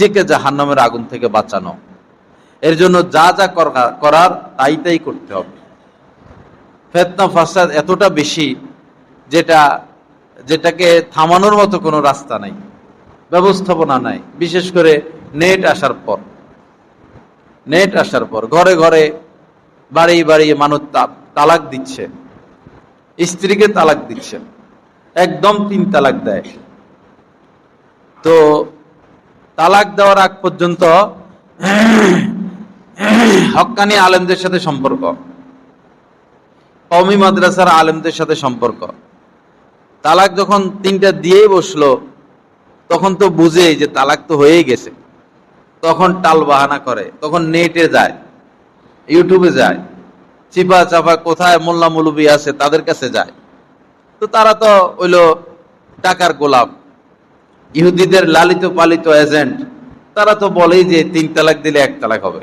নিজেকে জাহান্নামের আগুন থেকে বাঁচানো। এর জন্য যা যা করার তাই তাই করতে হবে। ফেতনা, ফাসাদ এতটা বেশি যেটা যেটাকে থামানোর মতো কোনো রাস্তা নাই, ব্যবস্থাপনা নাই। বিশেষ করে নেট আসার পর। নেট আসার পর, ঘরে ঘরে বাড়িয়ে বাড়িয়ে মানুষ তালাক দিচ্ছে। স্ত্রীকে তালাক দিচ্ছে। একদম তিন তালাক দেয়। তো তালাক দেওয়ার আগ পর্যন্ত হক্কানি আলেমদের সাথে সম্পর্ক। কওমি মাদ্রাসার আলেমদের সাথে সম্পর্ক। তালাক যখন তিনটা দিয়েই বসল, তখন তো বুঝে যে তালাক তো হয়েই গেছে। তখন টাল বাহানা করে, তখন নেটে যায়, ইউটিউবে যায় চিপা চাপা কোথায় মোল্লা মুলুবি আছে তাদের কাছে যায়। তো তারা তো হইল টাকার গোলাপ ইহুদিদের লালিত পালিত এজেন্ট, তারা তো বলেই যে তিন তালাক দিলে এক তালাক হবে।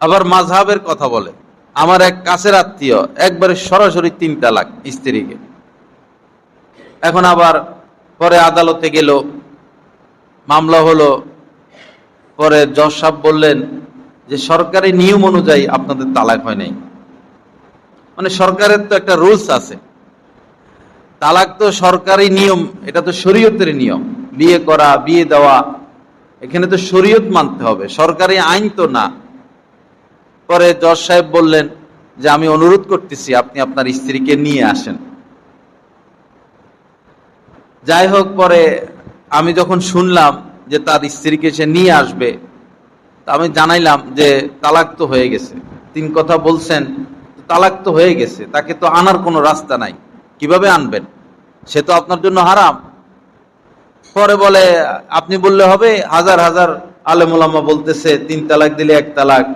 আবার মাঝহাবের কথা বলে, আমার এক কাছের আত্মীয় একবারে সরাসরি তিন তালাক স্ত্রীকে। এখন আবার পরে আদালতে গেল, মামলা হলো, পরে জজ সাহেব বললেন যে সরকারি নিয়ম অনুযায়ী আপনাদের তালাক হয় নাই। মানে সরকারের তো একটা রুলস আছে তালাক তো সরকারি নিয়ম, এটা তো শরীয়তের নিয়ম। বিয়ে করা, বিয়ে দেওয়া, এখানে তো শরীয়ত মানতে হবে, সরকারি আইন তো না। পরে জজ সাহেব বললেন যে, আমি অনুরোধ করতেছি, আপনি আপনার স্ত্রীকে নিয়ে আসেন। যাই হোক, পরে আমি যখন শুনলাম যে তার স্ত্রীকে সে নিয়ে আসবে, তা আমি জানাইলাম যে, তালাক তো হয়ে গেছে। তিন কথা বলছেন, তালাক তো হয়ে গেছে, তাকে তো আনার কোনো রাস্তা নাই। কীভাবে আনবেন? সে তো আপনার জন্য হারাম। পরে বলে, আপনি বললে হবে, হাজার হাজার আলেমুলামা বলতেছে, তিন তালাক দিলে এক তালাক।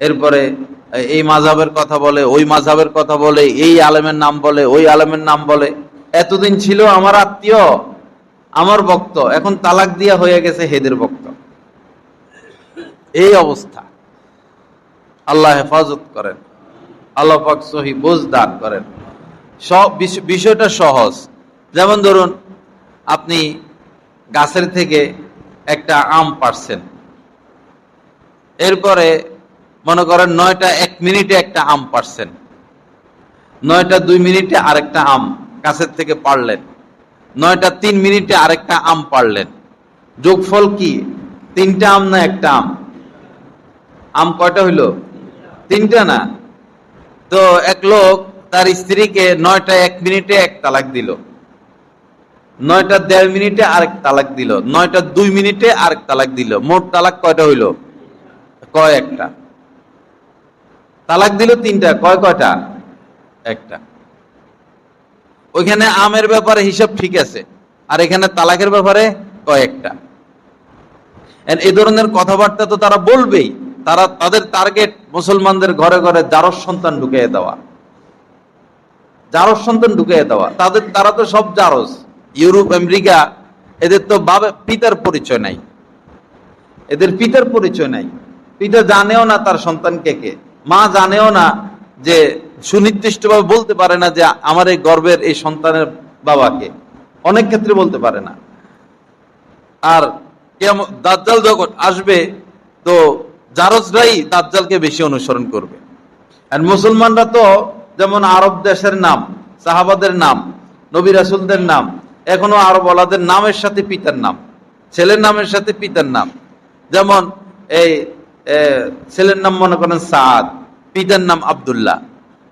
এরপরে এই মাঝাবের কথা বলে, ওই মাঝাবের কথা বলে, এই আলেমের নাম বলে, ওই আলেমের নাম বলে। এতদিন ছিল আমার আত্মীয়, আমার বক্ত এখন তালাক দিয়া হয়ে গেছে হেদের বক্ত এই অবস্থা। আল্লাহ হেফাজত করেন। আল্লাহ পাক সহি বোঝ দান করেন। বিষয়টা সহজ। যেমন ধরুন, আপনি গাছের থেকে একটা আম পারছেন এরপরে মনে করেন নয়টা এক মিনিটে একটা আম পারছেন নয়টা দুই মিনিটে আরেকটা আম গাছের থেকে পারলেন নয়টা তিন মিনিটে আরেকটা আম পারলেন যোগফল কি? তিনটা আম না একটা আম? আম কয়টা হইল? তিনটা না। তো এক লোক তার স্ত্রীকে নয়টা এক মিনিটে এক তালাক দিল। নয়টা দেড় মিনিটে আরেক তালাক দিল। নয়টা দুই মিনিটে আরেক তালাক দিল। মোট তালাক কয়টা হইল? কয় একটা? তালাক দিল তিনটা। কয় কয়টা? একটা। ওইখানে আমের ব্যাপারে হিসাব ঠিক আছে। আর এখানে তালাকের ব্যাপারে কয়েকটা এই ধরনের কথাবার্তা তো তারা বলবেই। তারা তাদের টার্গেট মুসলমানদের ঘরে ঘরে জারস সন্তান ঢুকিয়ে দেওয়া। জারস সন্তান ঢুকিয়ে দেওয়া। তাদের, তারা তো সব জারস ইউরোপ, আমেরিকা, এদের তো বাবা, পিতার পরিচয় নাই। এদের পিতার পরিচয় নাই। পিতা জানেও না তার সন্তান কে মা জানেও না যে সুনির্দিষ্টভাবে বলতে পারে না যে আমার এই গর্বের এই সন্তানের বাবাকে অনেক ক্ষেত্রে বলতে পারে না। আর দাজ্জাল যখন আসবে, তো জারজরাই দাজ্জালকে বেশি অনুসরণ করবে। আর মুসলমানরা তো যেমন আরব দেশের নাম, সাহাবাদের নাম, নবী রাসুলদের নাম, এখনও আরব ওলাদের নামের সাথে পিতার নাম, ছেলের নামের সাথে পিতার নাম। যেমন এই ছেলের নাম মনে করেন সাদ পিতার নাম আব্দুল্লাহ।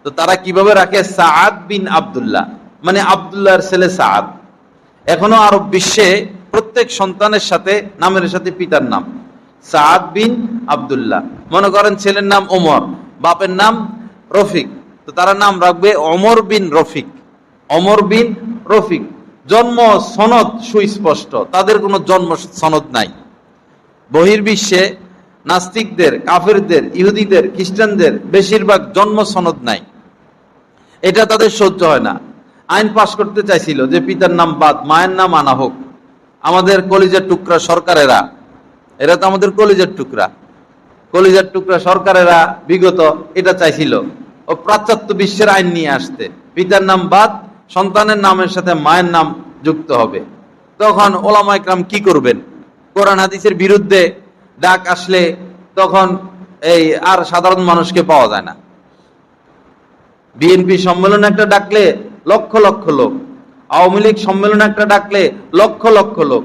তো তারা কীভাবে রাখে? সাদ বিন আব্দুল্লাহ। মানে আব্দুল্লাহর ছেলে সাদ এখনও আরব বিশ্বে প্রত্যেক সন্তানের সাথে, নামের সাথে পিতার নাম। সাদ বিন আব্দুল্লাহ। মনে করেন ছেলের নাম ওমর, বাপের নাম রফিক। তো তারা নাম রাখবে অমর বিন রফিক। অমর বিন রফিক। জন্ম সনদ সুস্পষ্ট। তাদের কোনো জন্ম সনদ নাই। বহির্বিশ্বে নাস্তিকদের, কাফেরদের, ইহুদিদের, খ্রিস্টানদের বেশিরভাগ জন্ম সনদ নাই। এটা তাদের সহ্য হয় না। আইন পাশ করতে চাইছিল যে পিতার নাম বাদ, মায়ের নাম আনা হোক। আমাদের কলিজার টুকরা সরকারেরা, এরা তো আমাদের কলিজার টুকরা। কলিজার টুকরা সরকারেরা বিগত এটা চাইছিল। ও পাশ্চাত্য বিশ্বের আইন নিয়ে আসতে। পিতার নাম বাদ, সন্তানের নামের সাথে মায়ের নাম যুক্ত হবে। তখন ওলামা একরাম কি করবেন? কোরআন হাদিসের বিরুদ্ধে ডাক আসলে তখন এই আর সাধারণ মানুষকে পাওয়া যায় না। বিএনপি সম্মেলন একটা ডাকলে লক্ষ লক্ষ লোক। আওয়ামী লীগ সম্মেলন একটা ডাকলে লক্ষ লক্ষ লোক।